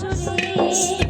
手心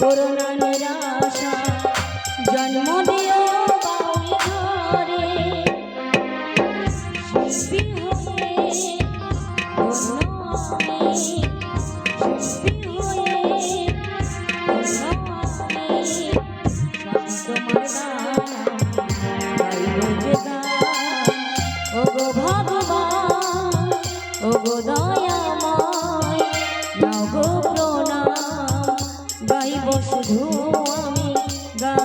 corona নিরাশা জন্ম দিও গাইব শুধু আমি গা।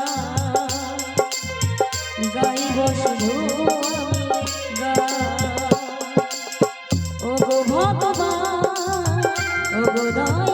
গাইব শুধু গা। ও গো ভগবান ও গো